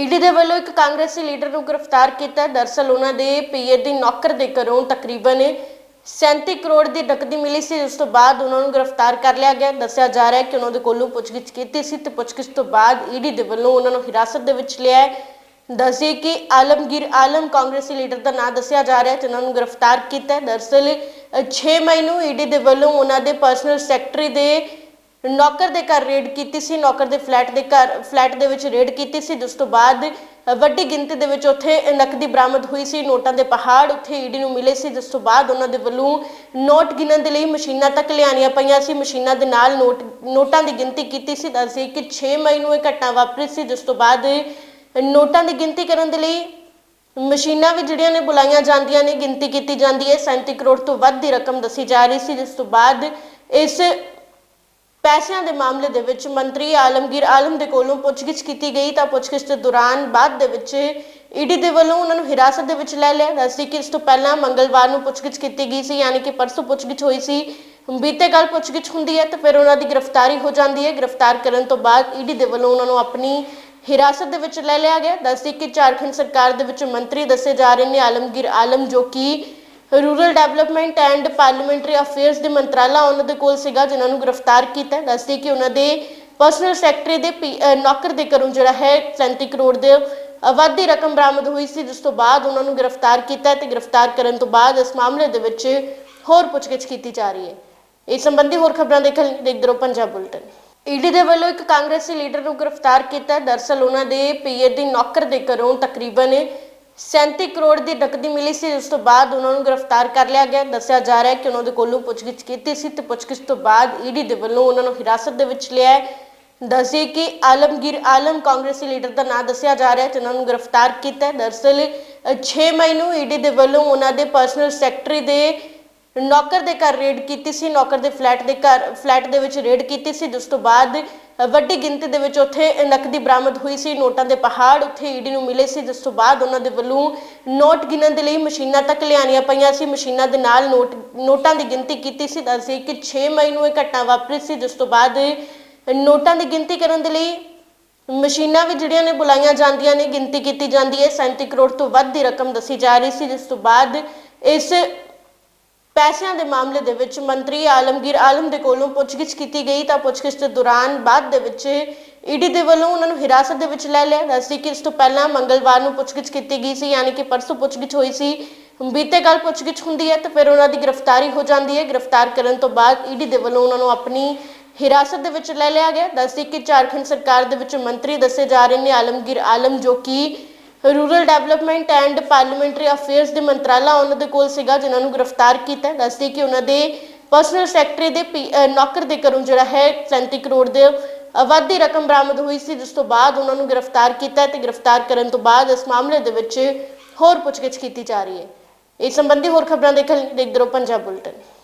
ED ਦੇ ਵੱਲੋਂ ਇੱਕ ਕਾਂਗਰਸੀ ਲੀਡਰ ਨੂੰ ਗ੍ਰਿਫਤਾਰ ਕੀਤਾ। ਹੈ। ਦਰਅਸਲ ਉਹਨਾਂ ਦੇ ਪੀਏ ਦੀ ਨੌਕਰ ਦੇ ਘਰੋਂ ਤਕਰੀਬਨ 37 ਕਰੋੜ ਦੀ ਨਕਦੀ ਮਿਲੀ ਸੀ। ਉਸ ਤੋਂ ਬਾਅਦ ਉਹਨਾਂ ਨੂੰ ਗ੍ਰਿਫਤਾਰ ਕਰ ਲਿਆ ਗਿਆ। ਦੱਸਿਆ ਜਾ ਰਿਹਾ ਹੈ ਕਿ ਉਹਨਾਂ ਦੇ ਕੋਲੋਂ ਪੁੱਛਗਿੱਛ ਕੀਤੀ ਸੀ ਤੇ ਪੁੱਛਗਿੱਛ ਤੋਂ ਬਾਅਦ ਈਡੀ ਦੇ ਵੱਲੋਂ ਉਹਨਾਂ ਨੂੰ ਹਿਰਾਸਤ ਦੇ ਵਿੱਚ ਲਿਆ ਹੈ। ਦੱਸੇ ਕਿ ਆਲਮਗੀਰ ਆਲਮ ਕਾਂਗਰਸੀ ਲੀਡਰ ਦਾ ਨਾਮ ਦੱਸਿਆ ਜਾ ਰਿਹਾ ਹੈ ਜਿਨ੍ਹਾਂ ਨੂੰ ਗ੍ਰਿਫਤਾਰ ਕੀਤਾ ਹੈ। ਦਰਅਸਲ 6 ਮਈ ਨੂੰ ਈਡੀ ਦੇ ਵੱਲੋਂ ਉਹਨਾਂ ਦੇ ਪਰਸਨਲ ਸੈਕਟਰੀ ਦੇ ਨੌਕਰ ਦੇ ਘਰ ਰੇਡ ਕੀਤੀ ਸੀ, ਨੌਕਰ ਦੇ ਫਲੈਟ ਦੇ ਘਰ ਫਲੈਟ ਦੇ ਵਿੱਚ ਰੇਡ ਕੀਤੀ ਸੀ, ਜਿਸ ਤੋਂ ਬਾਅਦ ਵੱਡੀ ਗਿਣਤੀ ਦੇ ਵਿੱਚ ਉੱਥੇ ਨਕਦੀ ਬਰਾਮਦ ਹੋਈ ਸੀ, ਨੋਟਾਂ ਦੇ ਪਹਾੜ ਉੱਥੇ ਈਡੀ ਨੂੰ ਮਿਲੇ ਸੀ, ਜਿਸ ਤੋਂ ਬਾਅਦ ਉਹਨਾਂ ਦੇ ਵੱਲੋਂ ਨੋਟ ਗਿਣਨ ਦੇ ਲਈ ਮਸ਼ੀਨਾਂ ਤੱਕ ਲਿਆਣੀਆਂ ਪਈਆਂ ਸੀ, ਮਸ਼ੀਨਾਂ ਦੇ ਨਾਲ ਨੋਟ, ਨੋਟਾਂ ਦੀ ਗਿਣਤੀ ਕੀਤੀ ਸੀ ਦੱਸਦੇ ਕਿ 6 ਮਈ ਨੂੰ ਇਹ ਘਟਨਾ ਵਾਪਰੀ ਸੀ, ਜਿਸ ਤੋਂ ਬਾਅਦ ਨੋਟਾਂ ਦੀ ਗਿਣਤੀ ਕਰਨ ਦੇ ਲਈ ਮਸ਼ੀਨਾਂ ਵੀ ਜਿਹੜੀਆਂ ਨੇ ਬੁਲਾਈਆਂ ਜਾਂਦੀਆਂ ਨੇ, ਗਿਣਤੀ ਕੀਤੀ ਜਾਂਦੀ ਹੈ 37 ਕਰੋੜ ਤੋਂ ਵੱਧ ਦੀ ਰਕਮ ਦੱਸੀ ਜਾ ਰਹੀ ਸੀ, ਜਿਸ ਤੋਂ ਬਾਅਦ ਇਸ ਪੈਸਿਆਂ ਦੇ ਮਾਮਲੇ ਦੇ ਵਿੱਚ ਮੰਤਰੀ ਆਲਮਗੀਰ ਆਲਮ ਦੇ ਕੋਲੋਂ ਪੁੱਛਗਿੱਛ ਕੀਤੀ ਗਈ ਤਾਂ ਪੁੱਛਗਿੱਛ ਦੇ ਦੌਰਾਨ ਬਾਅਦ ਦੇ ਵਿੱਚ ਈਡੀ ਦੇ ਵੱਲੋਂ ਉਹਨਾਂ ਨੂੰ ਹਿਰਾਸਤ ਦੇ ਵਿੱਚ ਲੈ ਲਿਆ। ਦੱਸਦੀ ਕਿ ਇਸ ਤੋਂ ਪਹਿਲਾਂ ਮੰਗਲਵਾਰ ਨੂੰ ਪੁੱਛਗਿੱਛ ਕੀਤੀ ਗਈ ਸੀ, ਯਾਨੀ ਕਿ ਪਰਸੋਂ ਪੁੱਛਗਿੱਛ ਹੋਈ ਸੀ। ਬੀਤੇ ਕੱਲ ਪੁੱਛਗਿੱਛ ਹੁੰਦੀ ਹੈ ਤਾਂ ਫਿਰ ਉਹਨਾਂ ਦੀ ਗ੍ਰਿਫਤਾਰੀ ਹੋ ਜਾਂਦੀ ਹੈ। ਗ੍ਰਿਫਤਾਰ ਕਰਨ ਤੋਂ ਬਾਅਦ ਈਡੀ ਦੇ ਵੱਲੋਂ ਉਹਨਾਂ ਨੂੰ ਆਪਣੀ ਹਿਰਾਸਤ ਦੇ ਵਿੱਚ ਲੈ ਲਿਆ ਗਿਆ। ਦੱਸਦੀ ਕਿ ਝਾਰਖੰਡ ਸਰਕਾਰ ਦੇ ਵਿੱਚ ਮੰਤਰੀ ਦੱਸੇ ਜਾ ਰਹੇ ਨੇ ਆਲਮਗੀਰ ਆਲਮ ਜੋ ਕਿ rural development and parliamentary affairs ਦੇ ਮੰਤਰਾਲਾ ਉਹਨਾਂ ਦੇ ਕੋਲ ਸੀਗਾ, ਜਿਨ੍ਹਾਂ ਨੂੰ ਗ੍ਰਿਫਤਾਰ ਕੀਤਾ ਹੈ। ਦੱਸਦੀ ਕਿ ਉਹਨਾਂ ਦੇ ਪਰਸਨਲ ਸੈਕਟਰੀ ਦੇ ਪੀ- ਨੌਕਰ ਦੇ ਘਰੋਂ ਜਿਹੜਾ ਹੈ 37 ਕਰੋੜ ਦੇ ਆਵਾਦੀ ਰਕਮ ਬਰਾਮਦ ਹੋਈ ਸੀ, ਜਿਸ ਤੋਂ ਬਾਅਦ ਉਹਨਾਂ ਨੂੰ ਗ੍ਰਿਫਤਾਰ ਕੀਤਾ ਹੈ ਤੇ ਗ੍ਰਿਫਤਾਰ ਕਰਨ ਤੋਂ ਬਾਅਦ ਇਸ ਮਾਮਲੇ ਦੇ ਵਿੱਚ ਹੋਰ ਪੁੱਛਗਿੱਛ ਕੀਤੀ ਜਾ ਰਹੀ ਹੈ ਇਸ ਸੰਬੰਧੀ ਹੋਰ ਖਬਰਾਂ ਦੇਖਣ ਲਈ ਦੇਖਦੇ ਰਹੋ ਪੰਜਾਬ ਬੁਲਟਨ ਈਡੀ ਦੇ ਵੱਲੋਂ ਇੱਕ ਕਾਂਗਰਸੀ ਲੀਡਰ ਨੂੰ ਗ੍ਰਿਫਤਾਰ ਕੀਤਾ ਹੈ। ਦਰਅਸਲ ਉਹਨਾਂ ਦੇ ਪੀਏ ਦੀ ਨੌਕਰ ਦੇ ਘਰੋਂ ਤਕਰੀਬਨ 37 ਕਰੋੜ ਦੀ ਨਕਦੀ ਮਿਲੀ ਸੀ, ਉਸ ਤੋਂ ਬਾਅਦ ਉਹਨਾਂ ਨੂੰ ਗ੍ਰਿਫਤਾਰ ਕਰ ਲਿਆ ਗਿਆ। ਦੱਸਿਆ ਜਾ ਰਿਹਾ ਹੈ ਕਿ ਉਹਨਾਂ ਦੇ ਕੋਲੋਂ ਪੁੱਛਗਿੱਛ ਕੀਤੀ ਸੀ ਤੇ ਪੁੱਛਗਿੱਛ ਤੋਂ ਬਾਅਦ ਈਡੀ ਦੇ ਵੱਲੋਂ ਉਹਨਾਂ ਨੂੰ ਹਿਰਾਸਤ ਦੇ ਵਿੱਚ ਲਿਆ ਹੈ। ਦੱਸੇ ਕਿ ਆਲਮਗੀਰ ਆਲਮ ਕਾਂਗਰਸੀ ਲੀਡਰ ਦਾ ਨਾਂ ਦੱਸਿਆ ਜਾ ਰਿਹਾ ਹੈ, ਜਿਨ੍ਹਾਂ ਨੂੰ ਗ੍ਰਿਫਤਾਰ ਕੀਤਾ ਹੈ। ਦਰਅਸਲ 6 ਮਈ ਨੂੰ ਈਡੀ ਦੇ ਵੱਲੋਂ ਉਹਨਾਂ ਦੇ ਪਰਸਨਲ ਸੈਕਟਰੀ ਦੇ ਨੌਕਰ ਦੇ ਘਰ ਰੇਡ ਕੀਤੀ ਸੀ, ਨੌਕਰ ਦੇ ਫਲੈਟ ਦੇ ਘਰ ਫਲੈਟ ਦੇ ਵਿੱਚ ਰੇਡ ਕੀਤੀ ਸੀ। ਜਿਸ ਤੋਂ ਬਾਅਦ ਵੱਡੀ ਗਿਣਤੀ ਦੇ ਵਿੱਚ ਉੱਥੇ ਨਕਦੀ ਬਰਾਮਦ ਹੋਈ ਸੀ। ਨੋਟਾਂ ਦੇ ਪਹਾੜ ਉੱਥੇ ਈਡੀ ਨੂੰ ਮਿਲੇ ਸੀ, ਜਿਸ ਤੋਂ ਬਾਅਦ ਉਹਨਾਂ ਦੇ ਵੱਲੋਂ ਨੋਟ ਗਿਣਨ ਦੇ ਲਈ ਮਸ਼ੀਨਾਂ ਤੱਕ ਲਿਆਣੀਆਂ ਪਈਆਂ ਸੀ। ਮਸ਼ੀਨਾਂ ਦੇ ਨਾਲ ਨੋਟ, ਨੋਟਾਂ ਦੀ ਗਿਣਤੀ ਕੀਤੀ ਸੀ। ਦੱਸਦੇ ਕਿ 6 ਮਈ ਨੂੰ ਇਹ ਘਟਨਾ ਵਾਪਰੀ ਸੀ, ਜਿਸ ਤੋਂ ਬਾਅਦ ਨੋਟਾਂ ਦੀ ਗਿਣਤੀ ਕਰਨ ਦੇ ਲਈ ਮਸ਼ੀਨਾਂ ਵੀ ਜਿਹੜੀਆਂ ਨੇ ਬੁਲਾਈਆਂ ਜਾਂਦੀਆਂ ਨੇ, ਗਿਣਤੀ ਕੀਤੀ ਜਾਂਦੀ ਹੈ। 37 ਕਰੋੜ ਤੋਂ ਵੱਧ ਦੀ ਰਕਮ ਦੱਸੀ ਜਾ ਰਹੀ ਸੀ, ਜਿਸ ਤੋਂ ਬਾਅਦ ਇਸ ਪੈਸਿਆਂ ਦੇ ਮਾਮਲੇ ਦੇ ਵਿੱਚ ਮੰਤਰੀ ਆਲਮਗੀਰ ਆਲਮ ਦੇ ਕੋਲੋਂ ਪੁੱਛਗਿੱਛ ਕੀਤੀ ਗਈ ਤਾਂ ਪੁੱਛਗਿੱਛ ਦੇ ਦੌਰਾਨ ਬਾਅਦ ਦੇ ਵਿੱਚ ਈਡੀ ਦੇ ਵੱਲੋਂ ਉਹਨਾਂ ਨੂੰ ਹਿਰਾਸਤ ਦੇ ਵਿੱਚ ਲੈ ਲਿਆ। ਦੱਸਦੀ ਕਿ ਇਸ ਤੋਂ ਪਹਿਲਾਂ ਮੰਗਲਵਾਰ ਨੂੰ ਪੁੱਛਗਿੱਛ ਕੀਤੀ ਗਈ ਸੀ, ਯਾਨੀ ਕਿ ਪਰਸੋਂ ਪੁੱਛਗਿੱਛ ਹੋਈ ਸੀ। ਬੀਤੇ ਕੱਲ ਪੁੱਛਗਿੱਛ ਹੁੰਦੀ ਹੈ ਤਾਂ ਫਿਰ ਉਹਨਾਂ ਦੀ ਗ੍ਰਿਫਤਾਰੀ ਹੋ ਜਾਂਦੀ ਹੈ। ਗ੍ਰਿਫਤਾਰ ਕਰਨ ਤੋਂ ਬਾਅਦ ਈਡੀ ਦੇ ਵੱਲੋਂ ਉਹਨਾਂ ਨੂੰ ਆਪਣੀ ਹਿਰਾਸਤ ਦੇ ਵਿੱਚ ਲੈ ਲਿਆ ਗਿਆ। ਦੱਸਦੀ ਕਿ ਝਾਰਖੰਡ ਸਰਕਾਰ ਦੇ ਵਿੱਚ ਮੰਤਰੀ ਦੱਸੇ ਜਾ ਰਹੇ ਨੇ ਆਲਮਗੀਰ ਆਲਮ ਜੋ ਕਿ rural development and parliamentary affairs ਦੇ ਮੰਤਰਾਲਾ ਉਹਨਾਂ ਦੇ ਕੋਲ ਸੀਗਾ, ਜਿਨ੍ਹਾਂ ਨੂੰ ਗ੍ਰਿਫਤਾਰ ਕੀਤਾ ਹੈ। ਦੱਸਦੀ ਕਿ ਉਹਨਾਂ ਦੇ ਪਰਸਨਲ ਸੈਕਟਰੀ ਦੇ ਪੀ- ਨੌਕਰ ਦੇ ਘਰੋਂ ਜਿਹੜਾ ਹੈ 37 ਕਰੋੜ ਦੇ ਆਵਾਦੀ ਰਕਮ ਬਰਾਮਦ ਹੋਈ ਸੀ, ਜਿਸ ਤੋਂ ਬਾਅਦ ਉਹਨਾਂ ਨੂੰ ਗ੍ਰਿਫਤਾਰ ਕੀਤਾ ਹੈ ਤੇ ਗ੍ਰਿਫਤਾਰ ਕਰਨ ਤੋਂ ਬਾਅਦ ਇਸ ਮਾਮਲੇ ਦੇ ਵਿੱਚ ਹੋਰ ਪੁੱਛਗਿੱਛ ਕੀਤੀ ਜਾ ਰਹੀ ਹੈ ਇਸ ਸੰਬੰਧੀ ਹੋਰ ਖਬਰਾਂ ਦੇਖਣ ਲਈ ਦੇਖਦੇ ਰਹੋ ਪੰਜਾਬ ਬੁਲਟਨ